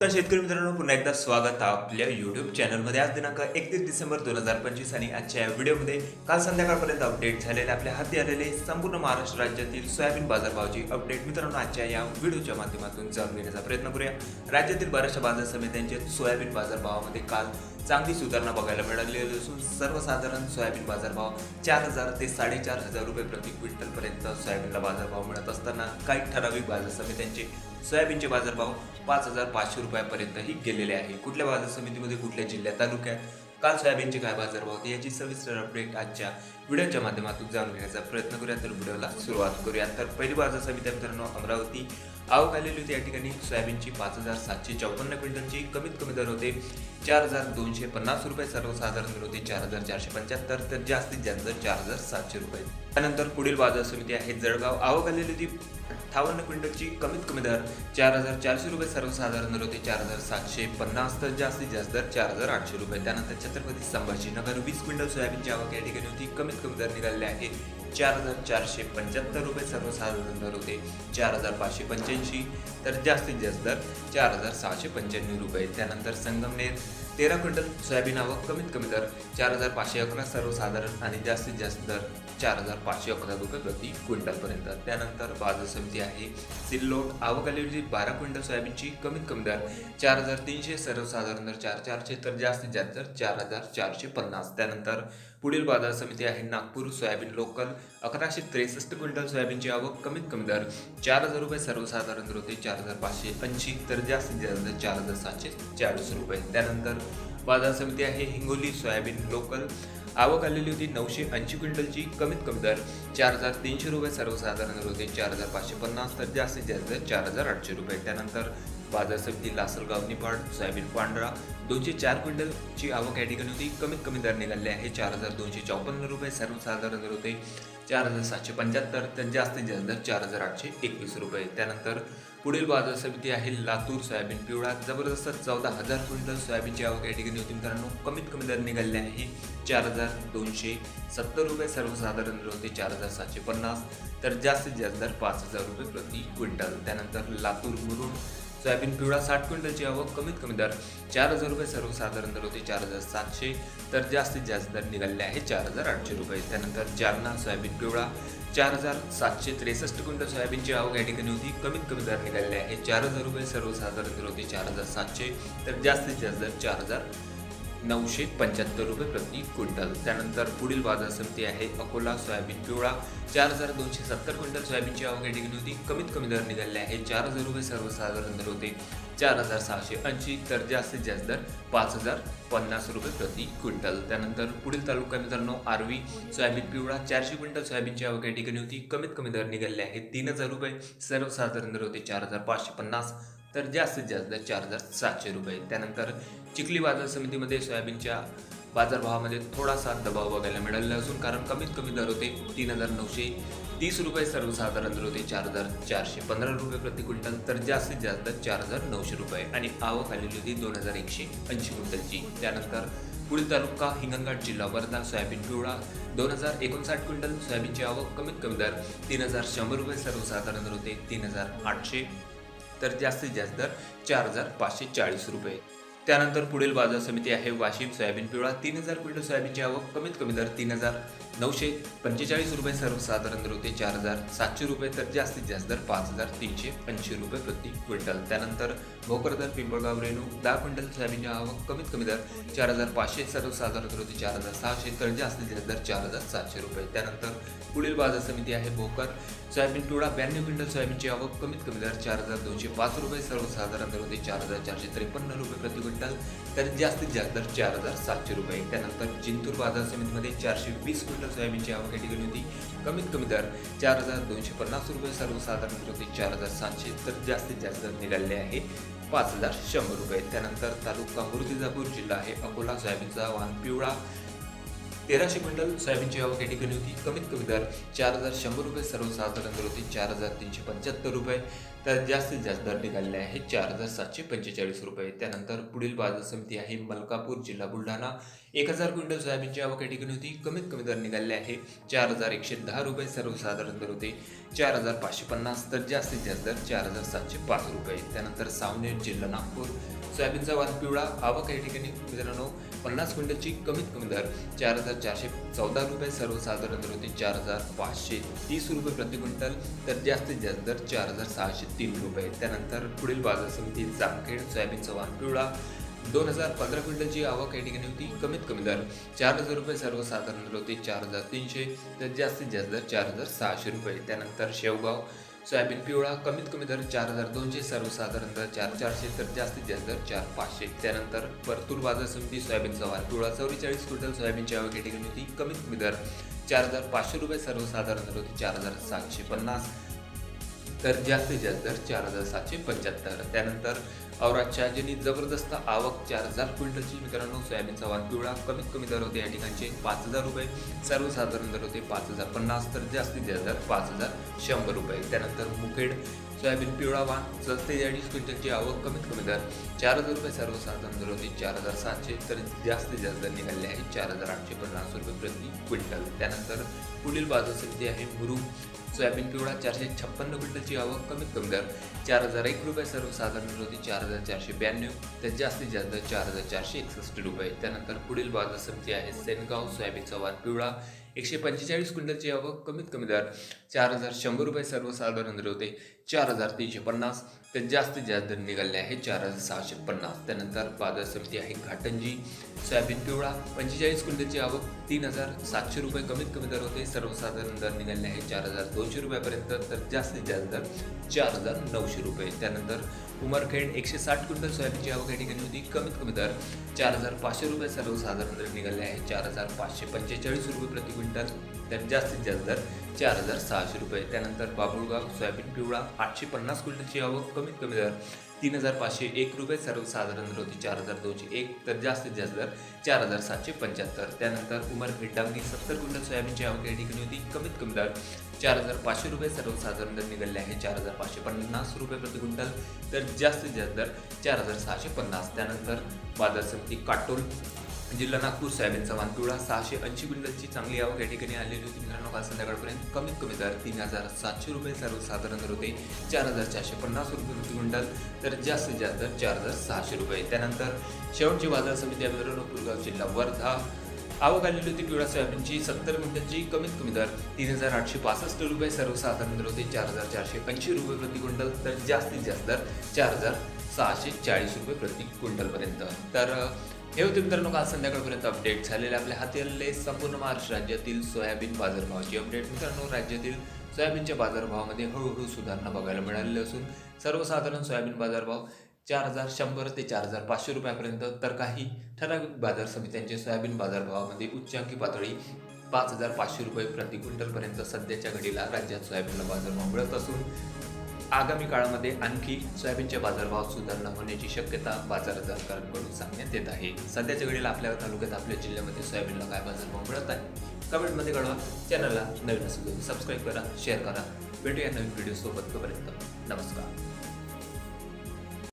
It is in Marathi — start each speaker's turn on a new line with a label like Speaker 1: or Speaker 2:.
Speaker 1: तर शेतकरी मित्रांनो पुन्हा एकदा स्वागत आहे आपल्या युट्यूब चॅनलमध्ये आज दिनांक एकतीस डिसेंबर दोन हजार पंचवीस आणि आजच्या या व्हिडिओमध्ये काल संध्याकाळपर्यंत अपडेट झालेले आपल्या हाती आलेले संपूर्ण महाराष्ट्र राज्यातील सोयाबीन बाजारभावाची अपडेट मित्रांनो आजच्या या व्हिडिओच्या माध्यमातून जाणून घेण्याचा प्रयत्न करूया. राज्यातील बऱ्याचशा बाजार समित्यांचे सोयाबीन बाजारभावामध्ये काल चांगली सुधारणा बघायला मिळालेली असून सर्वसाधारण सोयाबीन बाजारभाव चार हजार ते साडेचार हजार रुपये प्रति क्विंटलपर्यंत सोयाबीनला बाजारभाव मिळत असताना काही ठराविक बाजार समित्यांचे सोयाबीनचे बाजारभाव पाच हजार पाचशे रुपयापर्यंतही गेलेले आहे. कुठल्या बाजार समितीमध्ये कुठल्या जिल्ह्यात तालुक्यात? काल सोयाबीनचे काय बाजारभाव होते याची सविस्तर अपडेट आजच्या व्हिडिओच्या माध्यमातून जाणून घेण्याचा प्रयत्न करूया. तर व्हिडिओला सुरुवात करूया. तर पहिली बाजार समिती मित्रांनो अमरावती. आवक आलेली होती या ठिकाणी. सोयाबीनची पाच हजार सातशे चौपन्न क्विंटलची कमीत कमी दर होते. चार हजार दोनशे पन्नास रुपये सर्वसाधारण दर होते. चार हजार चारशे पंच्याहत्तर तर जास्तीत जास्त दर चार हजार सातशे रुपये. त्यानंतर पुढील बाजार समिती आहे. जळगाव आवक आलेली होती. अठ्ठावन्न क्विंटलची कमीत कमी दर चार हजार चारशे रुपये सर्वसाधारण दर होते. चार हजार सातशे पन्नास तर जास्तीत जास्त दर चार हजार आठशे रुपये. त्यानंतर छत्रपती संभाजीनगर वीस क्विंटल सोयाबीनची आवक या ठिकाणी होती. कमीत कमी दर निघालेले आहे. चार हजार चारशे पंच्याहत्तर रुपये सर्वसाधारण दर होते. चार हजार पाचशे पंच्याऐंशी तर जास्तीत जास्त दर चार हजार सहाशे पंच्याण्णव रुपये. त्यानंतर संगमनेर तेरा क्विंटल सोयाबीन आवक कमीत कमी दर चार हजार पाचशे अकरा सर्वसाधारण आणि जास्तीत जास्त दर चार हजार पाचशे अकरा रुपये प्रति क्विंटलपर्यंत. त्यानंतर बाजार समिती आहे. सिल्लोड आवक बारा क्विंटल सोयाबीनची कमीत कमी दर चार हजार तीनशे सर्वसाधारण दर चार चारशे तर जास्तीत जास्त दर चार हजार चारशे पन्नास. त्यानंतर पुढील बाजार समिती आहे. नागपूर सोयाबीन लोकल अकराशे त्रेसष्ट क्विंटल सोयाबीनची आवक कमीत कमी दर चार हजार रुपये सर्वसाधारण दर होते चार हजार पाचशे ऐंशी तर जास्तीत जास्त दर चार हजार सातशे चाळीस रुपये. त्यानंतर बाजार समिती आहे हिंगोली सोयाबीन लोकल. आवक आलेली होती नऊशे ऐंशी क्विंटलची कमीत कमी दर चार हजार तीनशे रुपये सर्वसाधारण होते चार हजार पाचशे पन्नास तर जास्तीत जास्त चार हजार आठशे रुपये. त्यानंतर बाजार समिती लासलगाव निफाड सोयाबीन पांढरा दोनशे चार क्विंटलची आवक या ठिकाणी होती. कमीत कमी दर निघाले आहे. चार हजार दोनशे चौपन्न रुपये सर्वसाधारण दर होते. चार हजार सातशे पंच्याहत्तर तर जास्तीत जास्त दर चार हजार आठशे एकवीस रुपये. त्यानंतर पुढील बाजार समिती आहे लातूर सोयाबीन पिवळा. जबरदस्त चौदा हजार क्विंटल सोयाबीनची आवक या ठिकाणी होती मित्रांनो. कमीत कमी दर निघाले आहे. चार हजार दोनशे सत्तर रुपये सर्वसाधारण दर होते. चार हजार सातशे पन्नास तर जास्तीत जास्त दर पाच हजार रुपये प्रति क्विंटल. त्यानंतर लातूर मुरुड सोयाबीन पिवळा साठ क्विंटलची आवक कमीत कमी दर चार हजार रुपये. सर्वसाधारण दर होते चार हजार सातशे. तर जास्तीत जास्त दर निघालेले आहे चार हजार आठशे रुपये. त्यानंतर जालना सोयाबीन पिवळा चार हजार सातशे त्रेसष्ट क्विंटल सोयाबीनची आवक या ठिकाणी होती. कमीत कमी दर निघालेले आहे चार हजार रुपये. सर्वसाधारण दर होते चार हजार सातशे. तर जास्तीत जास्त दर चार हजार नऊशे पंच्याहत्तर रुपये प्रति क्विंटल. त्यानंतर पुढील बाजार समिती आहे अकोला सोयाबीन पिवळा. चार हजार दोनशे सत्तर क्विंटल सोयाबीनची आवक या होती. कमीत कमी दर निघाले आहे. चार हजार रुपये सर्वसाधारण दर होते. चार हजार सहाशे ऐंशी तर जास्तीत जास्त दर पाच हजार पन्नास रुपये प्रति क्विंटल. त्यानंतर पुढील तालुका मित्रांनो आरवी. सोयाबीन पिवळा चारशे क्विंटल सोयाबीनची आवक या ठिकाणी होती. कमीत कमी दर निघाले आहे. तीन हजार रुपये सर्वसाधारण दर होते. चार हजार पाचशे पन्नास. तर जास्तीत जास्त चार हजार सातशे रुपये. त्यानंतर चिखली बाजार समितीमध्ये सोयाबीनच्या बाजारभावामध्ये थोडासा दबाव बघायला मिळालेला असून कारण कमीत कमी दर होते तीन हजार नऊशे तीस रुपये सर्वसाधारण दर होते चार हजार चारशे पंधरा रुपये प्रति क्विंटल तर जास्तीत जास्त चार हजार नऊशे रुपये. आणि आवक आलेली होती दोन हजार एकशे ऐंशी क्विंटलची. त्यानंतर पुढील तालुका हिंगणघाट जिल्हा वर्धा सोयाबीन पिवळा दोन हजार एकोणसाठ क्विंटल सोयाबीनची आवक कमीत कमी दर तीन हजार शंभर रुपये सर्वसाधारण दर होते तीन हजार आठशे तर जास्तीत जास्त दर चार हजार पाचशे चाळीस रुपये. त्यानंतर पुढील बाजार समिती आहे वाशिम सोयाबीन पिवळा तीन हजार क्विंटल सोयाबीनची आवक कमीत कमी दर तीन हजार. नऊशे पंचेचाळीस रुपये सर्वसाधारण दर होते चार हजार सातशे रुपये तर जास्तीत जास्त दर पाच हजार तीनशे ऐंशी रुपये प्रति क्विंटल. त्यानंतर भोकरदर पिंपळगाव रेणू दहा क्विंटल सोयाबीनची आवक कमीत कमी दर चार हजार पाचशे सर्वसाधारण दर होते चार हजार सहाशे तर जास्तीत जास्त दर चार हजार सातशे रुपये. त्यानंतर पुढील बाजार समिती आहे भोकर. सोयाबीन तुळा ब्याण्णव क्विंटल सोयाबीनची आवक कमीत कमी दर चार हजार दोनशे पाच रुपये सर्वसाधारण दर होते चार हजार चारशे त्रेपन्न रुपये प्रति क्विंटल तर जास्तीत जास्त दर चार हजार सातशे रुपये. त्यानंतर जिंतूर बाजार समितीमध्ये चारशे वीस क्विंटल सोयाबीनची आवक या ठिकाणी होती. कमीत कमी दर चार हजार दोनशे पन्नास रुपये सर्वसाधारण होते चार हजार सातशे तर जास्तीत जास्त दर निघाले आहे. पाच हजार शंभर रुपये. त्यानंतर तालुका मूर्तिजापूर जिल्हा आहे. अकोला सोयाबीनचा वाहन पिवळा. तेराशे क्विंटल सोयाबीनची आवक या ठिकाणी होती. कमीत कमी दर चार हजार शंभर रुपये सर्वसाधारण दर होती चार हजार तीनशे पंच्याहत्तर रुपये. तर जास्तीत जास्त दर निघालेले आहे चार हजार सातशे पंचेचाळीस रुपये. त्यानंतर पुढील बाजार समिती आहे मलकापूर जिल्हा बुलढाणा. एक हजार क्विंटल सोयाबीनची आवक या ठिकाणी होती. कमीत कमी दर निघालेले आहे चार हजार एकशे दहा रुपये. सर्वसाधारण दर होते चार हजार पाचशे पन्नास. तर जास्तीत जास्त दर चार हजार सातशे पाच रुपये. त्यानंतर सावनेर जिल्हा नागपूर. सोयाबीनचा वाद पिवळा. आवक या ठिकाणी मित्रांनो पन्नास क्विंटलची कमीत कमी दर चार हजार चारशे चौदा रुपये. सर्वसाधारण दर होते चार हजार पाचशे तीस रुपये प्रति क्विंटल. तर जास्तीत जास्त दर चार हजार सहाशे तीन रुपये. त्यानंतर पुढील बाजार समिती जामखेड सोयाबीन वाण पिवळा दोन हजार पंधरा क्विंटलची आवक या ठिकाणी होती. कमीत कमी दर चार हजार रुपये सर्वसाधारण दर होते चार हजार तीनशे. तर जास्तीत जास्त दर चार हजार सहाशे रुपये. त्यानंतर शेवगाव सोयाबीन पिवळा कमीत कमी दर चार हजार दोनशे. सर्वसाधारण दर चार चारशे तर जास्तीत जास्त दर चार पाचशे. त्यानंतर परतूर बाजार समिती सोयाबीन वार पिवळा चौवेचाळीस क्विंटल सोयाबीनची आवक या ठिकाणी होती. कमीत कमी दर चार हजार पाचशे रुपये. सर्वसाधारण दर होते चार हजार सातशे पन्नास. तर जास्तीत जास्त दर चार हजार सातशे पंच्याहत्तर. त्यानंतर औराच्या ज्यांनी जबरदस्त आवक चार हजार क्विंटलची. मित्रांनो सोयाबीनचा वाद पिवळा. कमीत कमी दर होते या ठिकाणचे पाच हजार रुपये. सर्वसाधारण दर होते पाच हजार पन्नास तर जास्तीत जास्त दर पाच हजार शंभर रुपये. त्यानंतर मुखेड सोयाबीन पिवळा वाण अडीच क्विंटलची आवक कमीत कमी दर चार हजार रुपये. सर्वसाधारण दर होते चार हजार सातशे तर जास्तीत जास्त दर निघाले आहे चार हजार आठशे पन्नास रुपये प्रति क्विंटल. त्यानंतर पुढील बाजार समिती आहे मुरुम. सोयाबीन पिवळा चारशे छप्पन्न क्विंटलची आवक कमीत कमी दर चार हजार एक रुपये सर्वसाधारण होती चार हजार चारशे ब्याण्णव तर जास्तीत जास्त चार हजार चारशे एकसष्ट रुपये. त्यानंतर पुढील बाजार समिती आहे सेनगाव सोयाबीन चव्हाण पिवळा एकशे पंचेचाळीस क्विंटलची आवक कमीत कमी दर चार हजार शंभर रुपये सर्वसाधारण होते चार हजार तीनशे पन्नास. तर जास्तीत जास्त दर निघाले आहे चार हजार सहाशे पन्नास. त्यानंतर बाजार समिती आहे घाटंजी सोयाबीन पिवळा पंचेचाळीस क्विंटलची आवक तीन हजार सातशे रुपये. कमीत कमी दर होते सर्वसाधारण दर निघाले आहे चार हजार दोनशे रुपयापर्यंत. तर जास्तीत जास्त दर चार हजार नऊशे रुपये. त्यानंतर उमरखेड एकशे साठ क्विंटल सोयाबीनची आवक या ठिकाणी होती. कमीत कमी दर चार हजार पाचशे रुपये. सर्वसाधारण दर निघाले आहे चार हजार पाचशे पंचेचाळीस रुपये प्रति क्विंटल. तर जास्तीत जास्त दर चार हजार सहाशे रुपये. त्यानंतर बाबुळगाव सोयाबीन पिवळा आठशे पन्नास क्विंटलची आवक कमीत कमी दर तीन हजार पाचशे एक रुपये. सर्वसाधारण दर होती चार हजार दोनशे एक तर जास्तीत जास्त दर चार हजार सातशे पंच्याहत्तर. त्यानंतर उमर डांगणी सत्तर क्विंटल सोयाबीनची आवक या ठिकाणी होती कमीत कमी दर चार हजार पाचशे रुपये. सर्वसाधारण दर निघाले आहे चार हजार पाचशे पन्नास रुपये प्रति क्विंटल तर जास्तीत जास्त दर चार हजार सहाशे पन्नास. त्यानंतर बाजार समिती काटोल जिल्हा नागपूर सोयाबीनचा चव्हाण पिवळा सहाशे ऐंशी क्विंटलची चांगली आवक या ठिकाणी आलेली होती. मित्रांनो काल संध्याकाळपर्यंत कमीत कमी दर तीन हजार सातशे रुपये सर्वसाधारण दर होते. चार हजार चारशे पन्नास रुपये प्रति क्विंटल तर जास्तीत जास्त दर चार हजार सहाशे रुपये. त्यानंतर शेवटची बाजार समिती आहे मित्रांनो पुरगाव जिल्हा वर्धा. आवक आलेली होती पिवळा सोयाबीनची सत्तर क्विंटलची कमीत कमी दर तीन हजार आठशे पासष्ट रुपये सर्वसाधारण दर होते चार हजार चारशे ऐंशी रुपये प्रति क्विंटल तर जास्तीत जास्त दर चार हजार सहाशे चाळीस रुपये प्रति क्विंटलपर्यंत तर हे होते मित्रांनो काल संध्याकाळपर्यंत अपडेट झालेले आपल्या हाती आलेले संपूर्ण महाराष्ट्र राज्यातील सोयाबीन बाजारभावाची अपडेट मित्रांनो राज्यातील सोयाबीनच्या बाजारभावामध्ये हळूहळू सुधारणा बघायला मिळालेली असून सर्वसाधारण सोयाबीन बाजारभाव चार हजार शंभर ते चार हजार पाचशे रुपयापर्यंत तर काही ठराविक बाजार समित्यांचे सोयाबीन बाजारभावामध्ये उच्चांकी पातळी पाच हजार पाचशे रुपये प्रति क्विंटलपर्यंत सध्याच्या घडीला राज्यात सोयाबीनला बाजारभाव मिळत असून आगामी काळामध्ये आणखी सोयाबीनच्या बाजारभाव सुधारणा होण्याची शक्यता बाजार जाणकारांकडून सांगण्यात येत आहे. सध्याच्या घडीला आपल्या तालुक्यात आपल्या जिल्ह्यामध्ये सोयाबीनला काय बाजारभाव मिळत आहे कमेंटमध्ये कळवा. चॅनलला नवीन असेल सबस्क्राईब करा शेअर करा. भेटूया नवीन व्हिडिओसोबत तोपर्यंत. नमस्कार.